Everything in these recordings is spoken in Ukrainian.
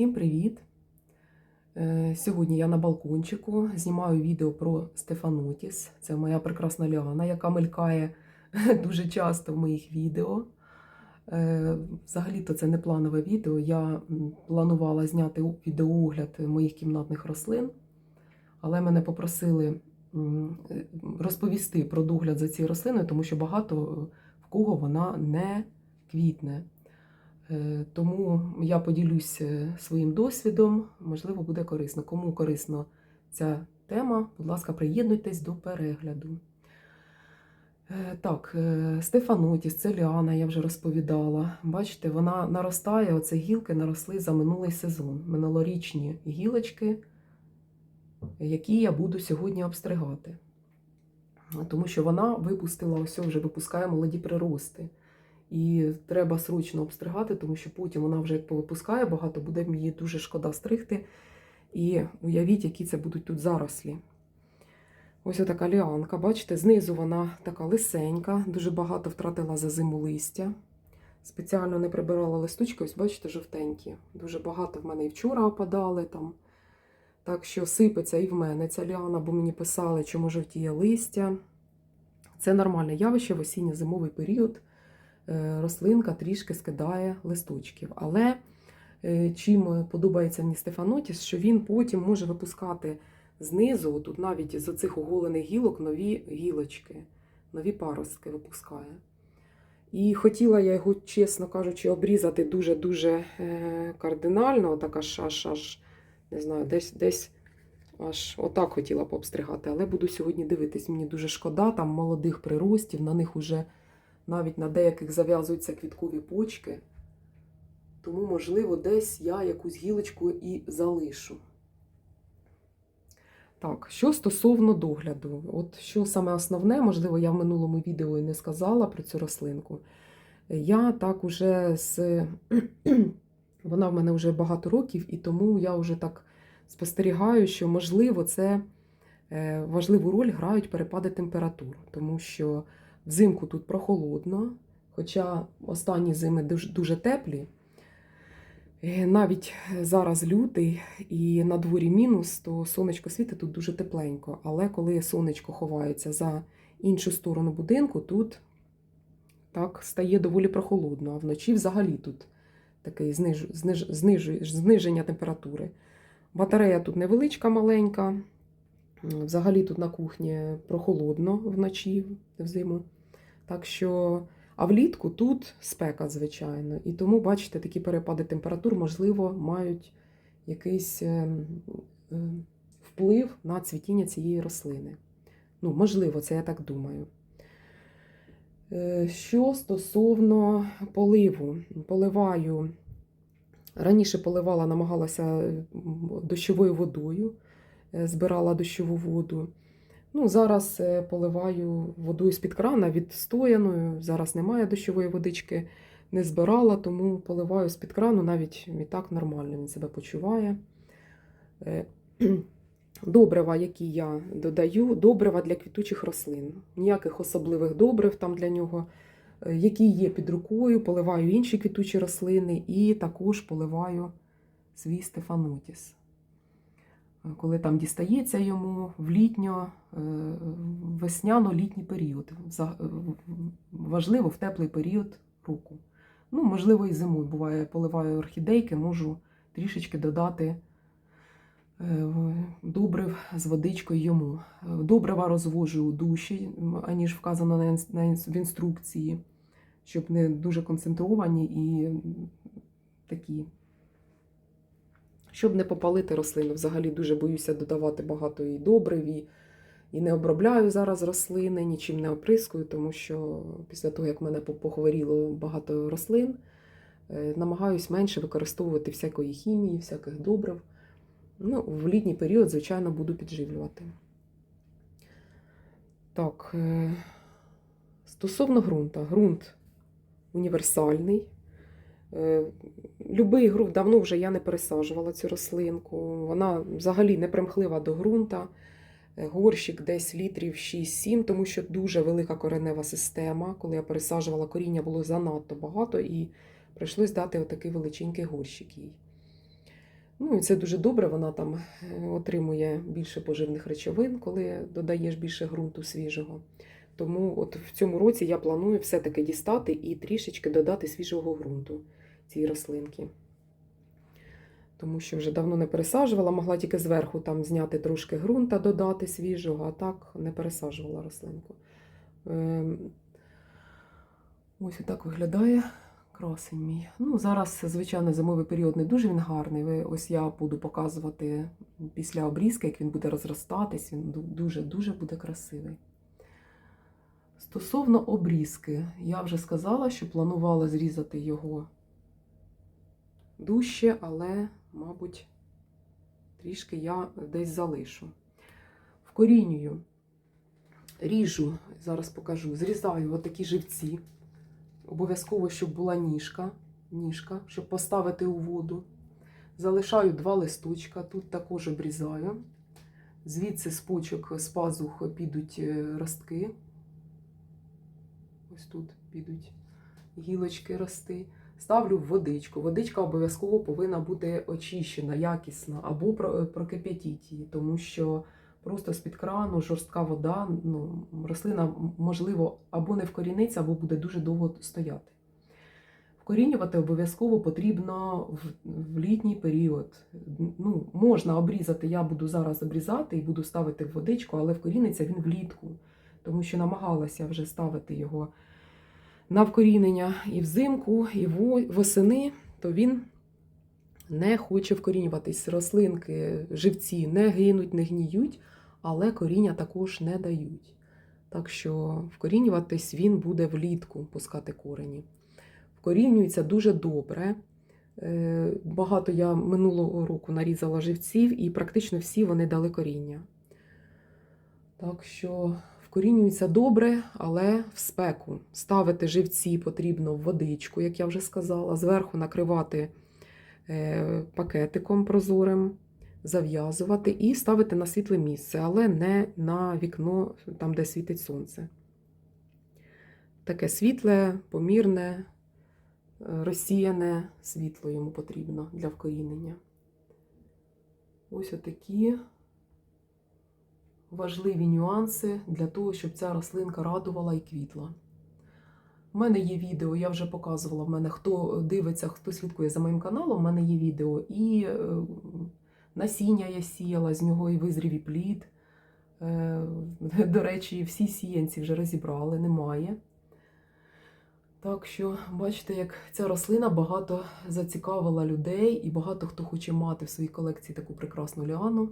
Всім привіт! Е, Сьогодні я на балкончику знімаю відео про Стефанотіс. Це моя прекрасна Ліана, яка мелькає дуже часто в моїх відео. Е, Взагалі-то це не планове відео. Я планувала зняти відеоогляд моїх кімнатних рослин, але мене попросили е, розповісти про догляд за цією рослиною, тому що багато в кого вона не квітне. Е, Тому я поділюсь своїм досвідом, можливо, буде корисно. Кому корисно ця тема, будь ласка, приєднуйтесь до перегляду. Е, Так, е, Стефанотіс, це ліана, я вже розповідала. Бачите, вона наростає, оце гілки наросли за минулий сезон. Минулорічні гілочки, які я буду сьогодні обстригати. Тому що вона випустила, ось вже випускає молоді прирости. І треба срочно обстригати, тому що потім вона вже як повипускає багато, буде її дуже шкода стригти. І уявіть, які це будуть тут зарослі. Ось така ліанка. Бачите, знизу вона така лисенька, дуже багато втратила за зиму листя. Спеціально не прибирала листочки, ось бачите, жовтенькі. Дуже багато в мене і вчора опадали там. Так що сипеться і в мене ця ліана, бо мені писали, чому жовтіє листя. Це нормальне явище в осінньо-зимовий період рослинка трішки скидає листочків. Але е, чим подобається мені Стефанотіс, що він потім може випускати знизу, тут навіть з оцих оголених гілок нові гілочки, нові паростки випускає. І хотіла я його, чесно кажучи, обрізати дуже-дуже е, кардинально, так аж, аж, аж, не знаю, десь, десь аж отак хотіла пообстригати. Але буду сьогодні дивитись, мені дуже шкода, там молодих приростів, на них уже навіть на деяких зав'язуються квіткові почки. Тому, можливо, десь я якусь гілочку і залишу. Так, що стосовно догляду, от що саме основне, можливо, я в минулому відео і не сказала про цю рослинку. Я так уже з. Вона в мене вже багато років, і тому я вже так спостерігаю, що, можливо, це е, важливу роль грають перепади температур, тому що взимку тут прохолодно, хоча останні зими дуже, дуже теплі. Е, Навіть зараз лютий і на дворі мінус, то сонечко світить тут дуже тепленько. Але коли сонечко ховається за іншу сторону будинку, тут так стає доволі прохолодно, а вночі взагалі тут таке зниж, зниж, зниж, зниження температури. Батарея тут невеличка, маленька. Взагалі тут на кухні прохолодно вночі взиму. Так що, а влітку тут спека, звичайно. І тому, бачите, такі перепади температур, можливо, мають якийсь е, е, вплив на цвітіння цієї рослини. Ну, можливо, це я так думаю. Е, Що стосовно поливу, поливаю. Раніше поливала, намагалася дощовою водою, збирала дощову воду. Ну, зараз е, поливаю водою з-під крана відстояною. Зараз немає дощової водички, не збирала, тому поливаю з-під крану, навіть і так нормально він себе почуває. Е, Добрива, які я додаю, добрива для квітучих рослин. Ніяких особливих добрив там для нього, е, які є під рукою, поливаю інші квітучі рослини і також поливаю свій стефанотіс коли там дістається йому в літньо, е, весняно-літній період. Е, Важливо в теплий період року. Ну, можливо, і зимою буває, поливаю орхідейки, можу трішечки додати е, добрив з водичкою йому. Добрива розвожу у душі, аніж вказано в інструкції, щоб не дуже концентровані і такі щоб не попалити рослину. Взагалі дуже боюся додавати багато і добрив, і, і не обробляю зараз рослини, нічим не оприскую, тому що після того, як мене похворіло багато рослин, е, намагаюсь менше використовувати всякої хімії, всяких добрив. Ну, в літній період, звичайно, буду підживлювати. Так, е, стосовно ґрунта. Ґрунт універсальний. Е, Любий ґрунт, давно вже я не пересаджувала цю рослинку. Вона взагалі не примхлива до ґрунта. Е, Горщик десь літрів 6-7, тому що дуже велика коренева система. Коли я пересаджувала, коріння було занадто багато і прийшлось дати отакий величенький горщик їй. Ну і це дуже добре, вона там е, отримує більше поживних речовин, коли додаєш більше ґрунту свіжого. Тому от в цьому році я планую все-таки дістати і трішечки додати свіжого ґрунту цій рослинки. Тому що вже давно не пересаджувала, могла тільки зверху там зняти трошки ґрунта, додати свіжого, а так не пересаджувала рослинку. Ем, Ось так виглядає красень мій. Ну, зараз, звичайно, зимовий період не дуже він гарний. Ось я буду показувати після обрізки, як він буде розростатись, він дуже-дуже буде красивий. Стосовно обрізки, я вже сказала, що планувала зрізати його дужче, але, мабуть, трішки я десь залишу. Вкорінюю, ріжу, зараз покажу, зрізаю отакі живці. Обов'язково, щоб була ніжка, ніжка, щоб поставити у воду. Залишаю два листочка, тут також обрізаю. Звідси з почок, з пазух підуть е, ростки. Ось тут підуть гілочки рости. Ставлю в водичку. Водичка обов'язково повинна бути очищена, якісна, або про- прокип'ятіть її, тому що просто з-під крану жорстка вода, ну, рослина, можливо, або не вкоріниться, або буде дуже довго стояти. Вкорінювати обов'язково потрібно в, в літній період. Ну, можна обрізати, я буду зараз обрізати і буду ставити в водичку, але вкоріниться він влітку, тому що намагалася вже ставити його на вкорінення і взимку, і восени, то він не хоче вкорінюватись. Рослинки, живці не гинуть, не гніють, але коріння також не дають. Так що вкорінюватись він буде влітку пускати корені. Вкорінюється дуже добре. Е, Багато я минулого року нарізала живців, і практично всі вони дали коріння. Так що вкорінюється добре, але в спеку. Ставити живці потрібно в водичку, як я вже сказала, зверху накривати е, пакетиком прозорим, зав'язувати і ставити на світле місце, але не на вікно, там, де світить сонце. Таке світле, помірне, е, розсіяне світло йому потрібно для вкорінення. Ось отакі важливі нюанси для того, щоб ця рослинка радувала і квітла. У мене є відео, я вже показувала. В мене хто дивиться, хто слідкує за моїм каналом, у мене є відео. І е, насіння я сіяла, з нього і визрів і плід. Е, До речі, всі сіянці вже розібрали, немає. Так що, бачите, як ця рослина багато зацікавила людей, і багато хто хоче мати в своїй колекції таку прекрасну ліану.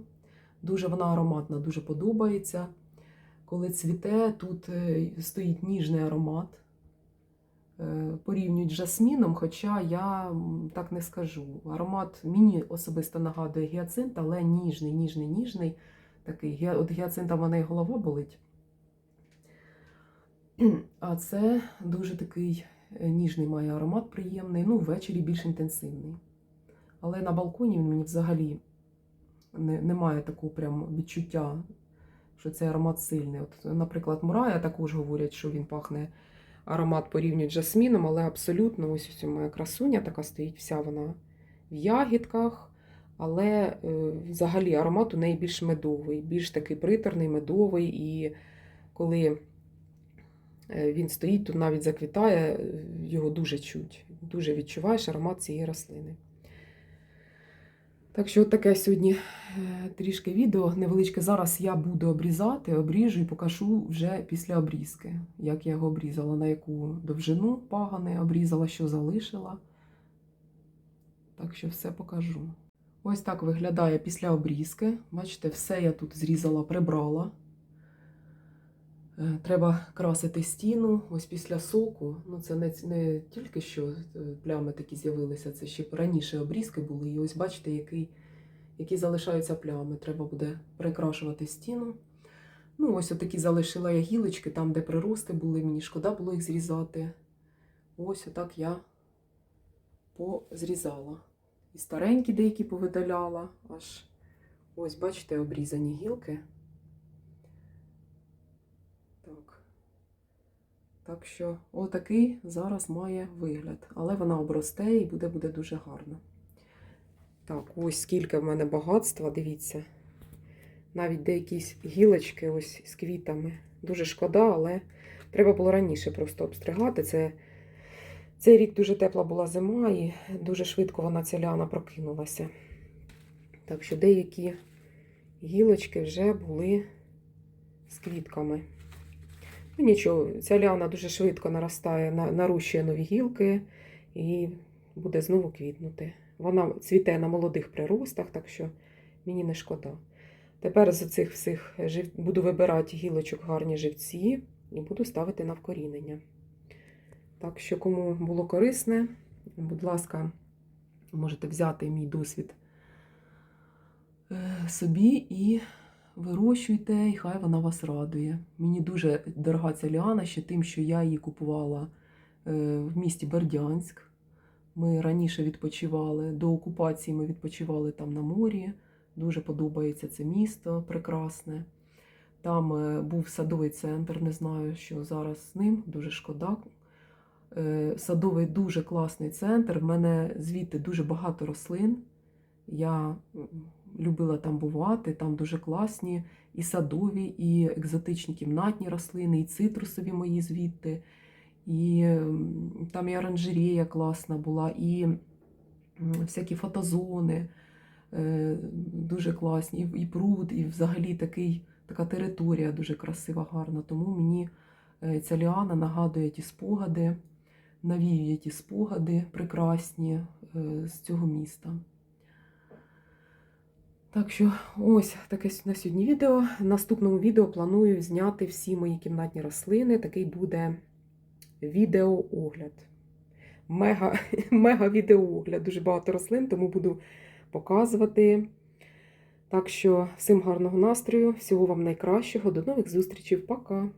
Дуже вона ароматна, дуже подобається. Коли цвіте, тут е, стоїть ніжний аромат. Е, Порівнюють з жасміном, хоча я так не скажу. Аромат мені особисто нагадує гіацинт, але ніжний, ніжний, ніжний. Такий. От гіацинта в мене і голова болить. А це дуже такий е, ніжний має аромат, приємний. Ну, ввечері більш інтенсивний. Але на балконі він мені взагалі не, немає такого прям відчуття, що цей аромат сильний. От, наприклад, Мурая також говорять, що він пахне аромат порівнюють з жасміном, але абсолютно ось ось моя красуня така стоїть, вся вона в ягідках. Але е, взагалі аромат у неї більш медовий, більш такий приторний, медовий. І коли е, він стоїть, тут навіть заквітає, е, його дуже чуть. Дуже відчуваєш аромат цієї рослини. Так що таке сьогодні е, трішки відео невеличке. Зараз я буду обрізати, обріжу і покажу вже після обрізки, як я його обрізала, на яку довжину пагани обрізала, що залишила. Так що все покажу. Ось так виглядає після обрізки. Бачите, все я тут зрізала, прибрала. Е, Треба красити стіну. Ось після соку. Ну, це не, не тільки що е, плями такі з'явилися, це ще раніше обрізки були. І ось бачите, який, які залишаються плями. Треба буде прикрашувати стіну. Ну, ось отакі залишила я гілочки, там, де прирости були, мені шкода було їх зрізати. Ось отак я позрізала. І старенькі деякі повидаляла. Аж ось, бачите, обрізані гілки. Так. Так що отакий зараз має вигляд. Але вона обросте і буде, буде дуже гарно. Так, ось скільки в мене багатства, дивіться. Навіть деякі гілочки ось з квітами. Дуже шкода, але треба було раніше просто обстригати. Це, цей рік дуже тепла була зима і дуже швидко вона ця ляна прокинулася. Так що деякі гілочки вже були з квітками. Ну нічого, ця ляна дуже швидко наростає, на- нарощує нові гілки і буде знову квітнути. Вона цвіте на молодих приростах, так що мені не шкода. Тепер з цих всіх жив... буду вибирати гілочок гарні живці і буду ставити на вкорінення. Так що, кому було корисне, будь ласка, можете взяти мій досвід е, собі і вирощуйте, і хай вона вас радує. Мені дуже дорога ця ліана ще тим, що я її купувала е, в місті Бердянськ. Ми раніше відпочивали, до окупації ми відпочивали там на морі. Дуже подобається це місто прекрасне. Там е, був садовий центр, не знаю, що зараз з ним, дуже шкода. Е, Садовий дуже класний центр. В мене звідти дуже багато рослин. Я любила там бувати, там дуже класні і садові, і екзотичні кімнатні рослини, і цитрусові мої звідти. І там і оранжерея класна була, і всякі фотозони е, дуже класні, і, пруд, і взагалі такий, така територія дуже красива, гарна. Тому мені е, ця ліана нагадує ті спогади, навіює ті спогади прекрасні е, з цього міста. Так що ось таке на сьогодні відео. В наступному відео планую зняти всі мої кімнатні рослини. Такий буде відеоогляд. Мега, мега відеоогляд. Дуже багато рослин, тому буду показувати. Так що всім гарного настрою, всього вам найкращого. До нових зустрічей. Пока!